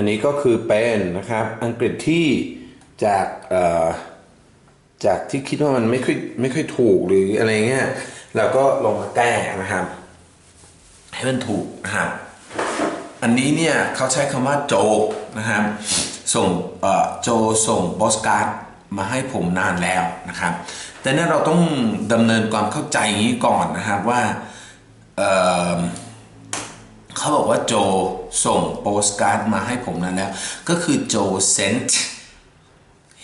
อันนี้ก็คือเป็นนะครับอังกฤษที่จากจากที่คิดว่ามันไม่ค่อยไม่ค่อยถูกหรืออะไรเงี้ยเราก็ลงมาแก้นะครับ ให้มันถูกนะครับอันนี้เนี่ยเขาใช้คำว่าโจนะครับส่งโจส่งบอสการ์ดมาให้ผมนานแล้วนะครับ แต่เนี่ยเราต้องดำเนินความเข้าใจอย่างนี้ก่อนนะครับว่า เขาบอกว่าโจส่งโปสการ์ดมาให้ผมนานแล้วก็คือโจ sent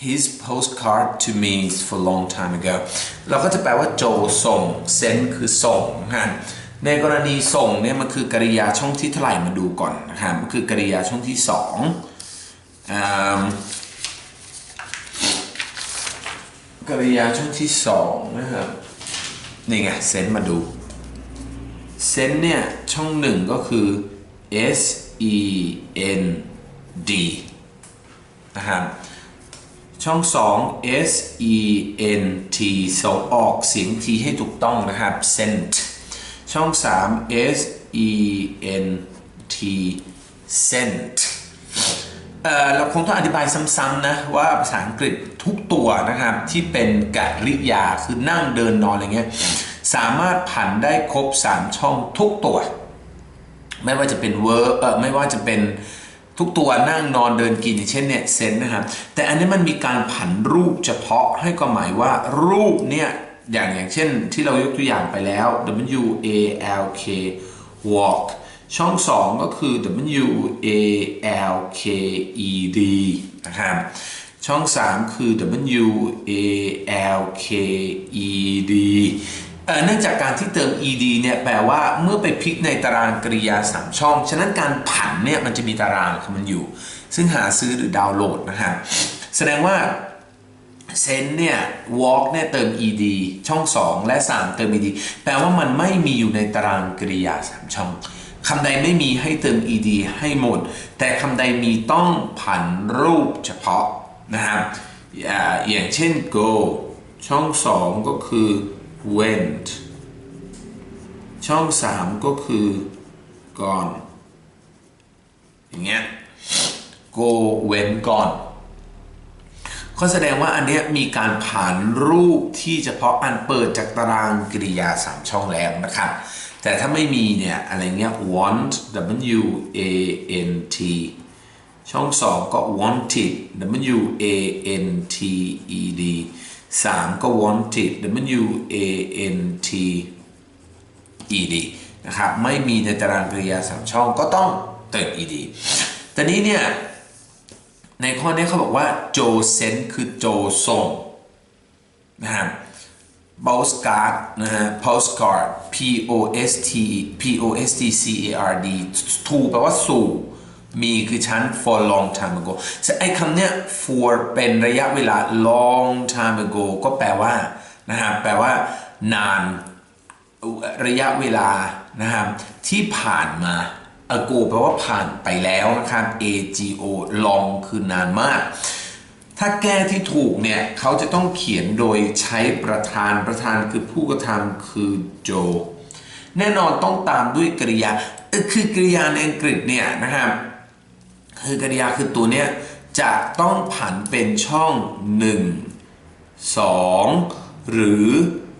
his postcard to me for long time ago เราก็จะแปลว่าโจส่ง send คือส่งนะฮะในกรณีส่งเนี่ยมันคือกริยาช่องที่เท่าไหร่มาดูก่อนนะครับมันคือกริยาช่องที่สองอ่ากริยาช่องที่สองนะครับนี่ไง send มาดู send เนี่ยช่องหนึ่งก็คือ s e n d นะครับช่อง 2 S E N T ส่งออกเสียง T ให้ถูกต้องนะครับ sent ช่อง 3 S E N T sent เเราคงต้องอธิบายซ้ำๆนะ ว่าภาษาอังกฤษทุกตัวนะครับ ที่เป็นกริยาคือนั่งเดินนอนอะไรเงี้ย สามารถผันได้ครบ 3 ช่องทุกตัว ไม่ว่าจะเป็นเวอร์เออไม่ว่าจะเป็นทุกตัวนั่งนอนเดินกินอย่างเช่นเนี่ยเซนนะครับแต่อันนี้มันมีการผันรูปเฉพาะให้ความหมายว่ารูปเนี่ยอย่างอย่างเช่นที่เรายกตัวอย่างไปแล้ว W A L K walk ช่อง 2 ก็คือ W A L K E D นะครับช่อง 3 คือ W A L K E D เนื่องจากการที่เติม ed เนี่ยแปลว่าเมื่อไปพลิกในตารางกริยา 3 ช่อง ฉะนั้นการผันเนี่ยมันจะมีตารางของมันอยู่ ซึ่งหาซื้อหรือดาวน์โหลดนะครับแสดงว่า send เนี่ย walk เนี่ยเติม ed ช่อง 2 และ 3 เติม ed แปลว่ามันไม่มีอยู่ในตารางกริยา 3 ช่องคำใดไม่มีให้เติม ed ให้หมด แต่คำใดมีต้องผันรูปเฉพาะนะครับอ่าอย่างเช่น go ช่อง 2 ก็คือ went ช่อง3ก็คือ gone อย่างเงี้ย go went gone ก็แสดงว่าอันเนี้ยมีการผ่านรูปที่เฉพาะอันเปิดจากตารางกริยา 3 ช่องแล้วนะครับ แต่ถ้าไม่มีเนี่ย อะไรเงี้ย want w a n t ช่อง 2 ก็ wanted w a n t e d 3 ก็ wanted w a n t e d นะครับ ไม่มีในตารางกริยา3ช่องก็ต้องเติม ed แต่นี้เนี่ย ในข้อนี้เขาบอกว่าโจเซนคือโจส่งนะครับ postcard นะฮะ postcard p o s t p o s t c a r d to แปลว่าสู่ มีคือชั้น for long time ago ไอ้คำเนี้ย for เป็นระยะเวลา long time ago ก็แปลว่านะครับแปลว่า นานระยะเวลานะครับที่ผ่านมา ago แปลว่าผ่านไปแล้วนะครับ ago long คือนานมาก ถ้าแก้ที่ถูกเนี่ยเขาจะต้องเขียนโดยใช้ประธานประธานคือผู้กระทำคือโจ แน่นอนต้องตามด้วยกริยาคือกริยาในอังกฤษเนี่ยนะครับ คือกริยาคือตัวเนี้ยจะต้องผันเป็นช่อง 1 2 หรือ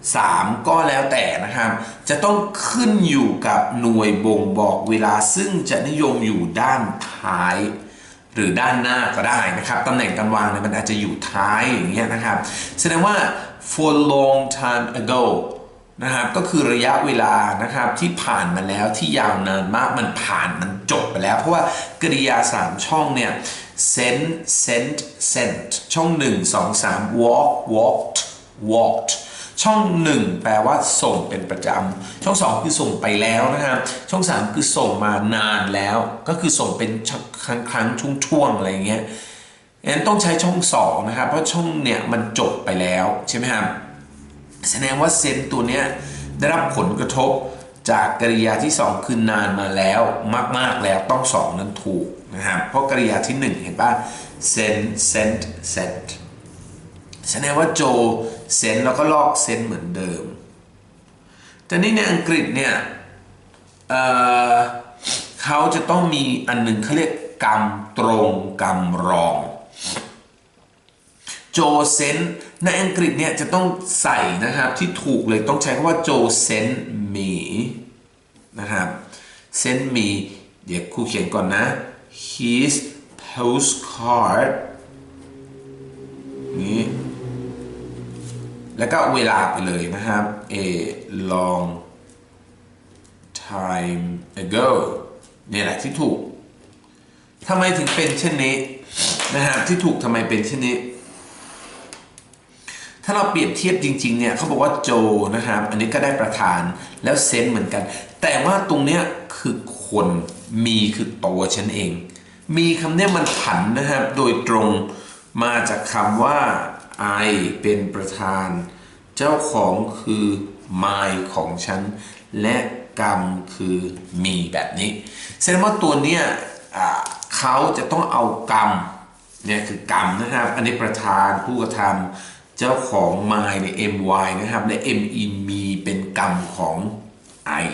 3 ก็แล้วแต่นะครับ จะต้องขึ้นอยู่กับหน่วยบ่งบอกเวลาซึ่งจะนิยมอยู่ด้านท้าย หรือด้านหน้าก็ได้นะครับตำแหน่งการวางเนี่ยมันอาจจะอยู่ท้ายอย่างเงี้ยนะครับ แสดงว่า for long time ago นะครับก็คือระยะเวลานะครับที่ผ่านมาแล้วที่ยาวนานมากมันผ่านมันจบไปแล้ว เพราะว่ากริยา 3 ช่องเนี่ย send sent sent ช่อง 1 2 3 walk walked walked ช่อง 1 แปลว่าส่งเป็นประจำ ช่อง 2 คือส่งไปแล้วนะครับ ช่อง 3 คือส่งมานานแล้ว ก็คือส่งเป็นครั้งครั้งช่วงช่วงๆอะไรเงี้ยงั้นต้องใช้ช่อง 2 นะครับ เพราะช่องเนี่ยมันจบไปแล้วใช่ไหมครับ แสดงว่าเซนตัวเนี้ยได้รับผลกระทบจากกริยาที่ 2 คือนานมาแล้วมาก ๆ แล้วต้อง 2 นั้นถูกนะครับเพราะกริยาที่ 1 เห็นป่ะ send sent sent แสดงว่าโจเซนแล้วก็ลอกเซนเหมือนเดิม แต่นี่ในอังกฤษเนี่ยเเขาจะต้องมีอันหนึ่งเขาเรียกกรรมตรงกรรมรอง โจเซนในอังกฤษเนี่ยจะต้องใส่นะครับที่ถูกเลยต้องใช้คำว่าโจเซนมีนะครับเซนมีเดี๋ยวครูเขียนก่อนนะ his postcard นี้แล้วก็เวลาไปเลยนะครับ a long time ago เนี่ยแหละที่ถูกทำไมถึงเป็นเช่นนี้นะฮะที่ถูกทำไมเป็นเช่นนี้ ถ้าเราเปรียบเทียบจริงๆเนี่ยเขาบอกว่าโจนะครับ อันนี้ก็ได้ประธานแล้วเซนเหมือนกัน แต่ว่าตรงเนี้ยคือคนมีคือตัวฉันเอง มีคำเนี้ยมันผันนะครับ โดยตรงมาจากคำว่า I เป็นประธาน เจ้าของคือ my ของฉัน และกรรมคือมีแบบนี้แสดงว่าตัวเนี้ยเขาจะต้องเอากรรมเนี่ยคือกรรมนะครับ อันนี้ประธานผู้กระทำ เจ้าของ my ใน my นะครับ และ me มีเป็นกรรมของ I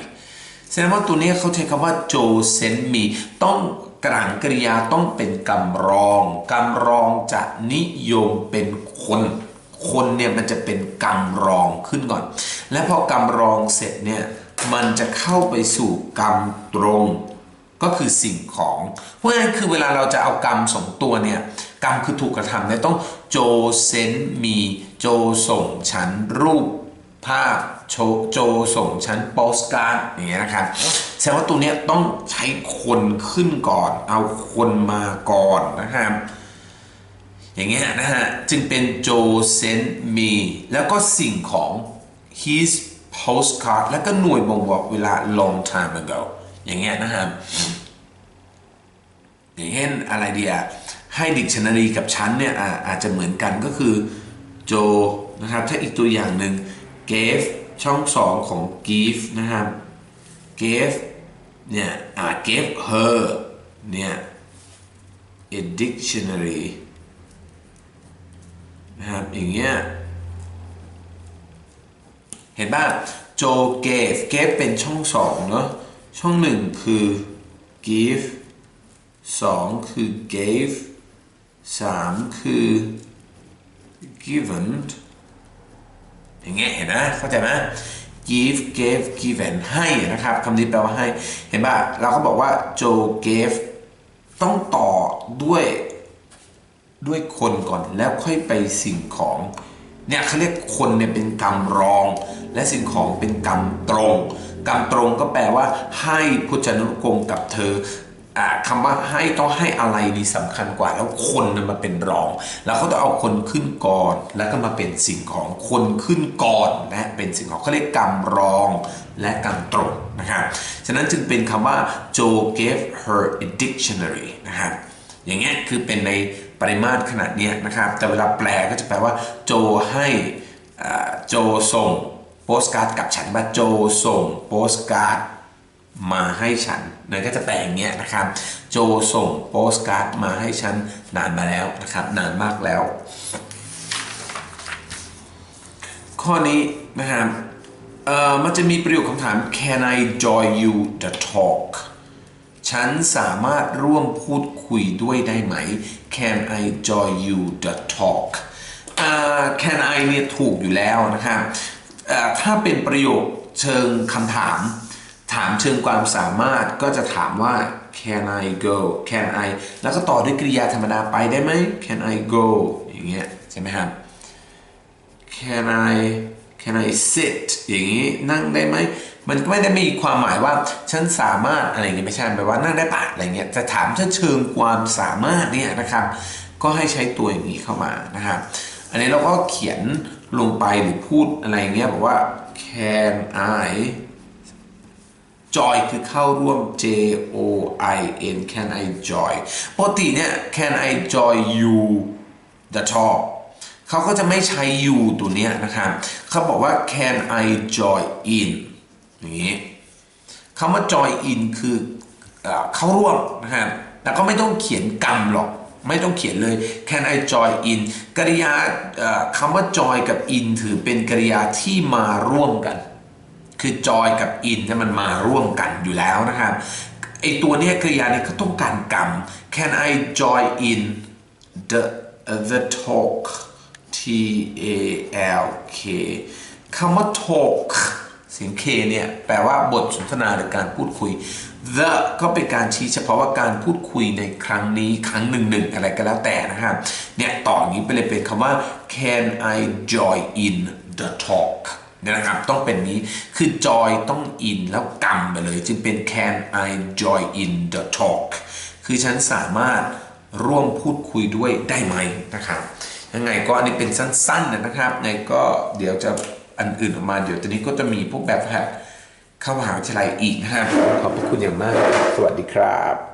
แสดงว่าตัวนี้เขาใช้คำว่าโจเซนมีต้องกลางกริยาต้องเป็นกรรมรองกรรมรองจะนิยมเป็นคน คนเนี่ยมันจะเป็นกรรมรองขึ้นก่อน และพอกรรมรองเสร็จเนี่ยมันจะเข้าไปสู่กรรมตรง ก็คือสิ่งของ เพราะฉะนั้นคือเวลาเราจะเอากรรมสองตัวเนี่ยกรรมคือถูกกระทำเนี่ยต้อง โจเซนมีโจส่งฉันรูปภาพโชโจส่งฉันโปสการ์ดอย่างเงี้ยนะครับแสดงว่าตัวเนี้ยต้องใช้คนขึ้นก่อน เอาคนมาก่อนนะครับอย่างเงี้ยนะฮะ จึงเป็นโจเซนมี แล้วก็สิ่งของ his postcard แล้วก็หน่วยบ่งบอกเวลา long time ago อย่างเงี้ยนะครับอย่างเช่นอะไรเดีย ให้ดิกชันนารีกับฉันเนี่ยอาอาจจะเหมือนกันก็คือโจนะครับถ้าอีกตัวอย่างหนึ่ง gave ช่องสองของ give นะครับ gave เนี่ยอ่า gave her เนี่ย a dictionary นะครับอย่างเงี้ยเห็นป่ะโจ gave gave เป็นช่องสองเนาะช่องหนึ่งคือ give สองคือ gave สามคือ given อย่างเงี้ยเห็นนะเข้าใจไหม give gave given ให้นะครับคำนี้แปลว่าให้ เห็นป่ะเราก็บอกว่า Joe gave ต้องต่อด้วยด้วยคนก่อนแล้วค่อยไปสิ่งของเนี่ยเขาเรียกคนเนี่ยเป็นกรรมรอง และสิ่งของเป็นกรรมตรง กรรมตรงก็แปลว่าให้พุทธนุกรมกับเธอ คำว่าให้ต้องให้อะไรนี่สำคัญกว่า แล้วคนนมาเป็นรอง แล้วเขาต้องเอาคนขึ้นก่อน แล้วก็มาเป็นสิ่งของคนขึ้นก่อนและเป็นสิ่งของเขาเรียกกรรมรองและกรรมตรงนะครับฉะนั้นจึงเป็นคำว่า Joe gave her a dictionary นะครับอย่างเงี้ยคือเป็นในปริมาตรขนาดเนี้ยนะครับ แต่เวลาแปลก็จะแปลว่า โจให้อ่าโจส่งโปสการ์ดกับฉันว่าโจส่งโปสการ์ด มาให้ฉันนั่นก็จะแปลงเงี้ยนะครับ โจส่งโปสการ์ดมาให้ฉันนานมาแล้วนะครับ นานมากแล้ว ข้อนี้นะครับเอ่อมันจะมีประโยคคำถาม Can I join you the talk ฉันสามารถร่วมพูดคุยด้วยได้ไหม Can I join you the talk อ่า Can I เนี่ยถูกอยู่แล้วนะครับอ่าถ้าเป็นประโยคเชิงคำถาม ถามเชิงความสามารถก็จะถามว่า Can I go Can I แล้วก็ต่อด้วยกริยาธรรมดาไปได้ไหม Can I go อย่างเงี้ยใช่ไหมครับ Can I Can I sit อย่างนี้นั่งได้ไหม มันไม่ได้มีความหมายว่าฉันสามารถอะไรเงี้ยไม่ใช่แปลว่านั่งได้ปะอะไรเงี้ยจะถามเชิงความสามารถเนี่ยนะครับ ก็ให้ใช้ตัวอย่างนี้เข้ามานะครับอันนี้เราก็เขียนลงไปหรือพูดอะไรเงี้ยบอกว่า Can I joy คือเข้าร่วม J O I N Can I joy ปกติเนี่ย Can I joy you the talk เขาก็จะไม่ใช้ you ตัวเนี้ยนะครับเขาบอกว่า can I join in อย่างนี้คำว่า join in คือเอ่อเข้าร่วมนะครับแต่ก็ไม่ต้องเขียนกรรมหรอก ไม่ต้องเขียนเลย can I join in กริยาเอ่อคำว่า join กับ in ถือเป็นกริยาที่มาร่วมกัน คือ joy กับ in ที่ยมันมาร่วมกันอยู่แล้วนะครับไอตัวนี้กริยาเนี่ยเขาต้องการกรรม can I join in the the talk T A L K คำว่า talk เสียง K เนี่ยแปลว่าบทสนทนาหรือการพูดคุย the ก็เป็นการชี้เฉพาะว่าการพูดคุยในครั้งนี้ครั้งหนึ่งหนึ่งอะไรก็แล้วแต่นะครับเนี่ยต่ออย่างนี้ไปเลยเป็นคำว่า can I join in the talk นี่ยนะครับต้องเป็นนี้คือ joy ต้อง in แล้วกำไปเลย จึงเป็น can I join in the talk คือฉันสามารถร่วมพูดคุยด้วยได้ไหมนะครับยังไงก็อันนี้เป็นสั้นๆนะครับไงก็เดี๋ยวจะอันอื่นออกมาเดี๋ยวตอนนี้ก็จะมีพวกแบบแพทเข้ามหาวิทยาลัยอีกนะครับขอบพระคุณอย่างมาก สวัสดีครับ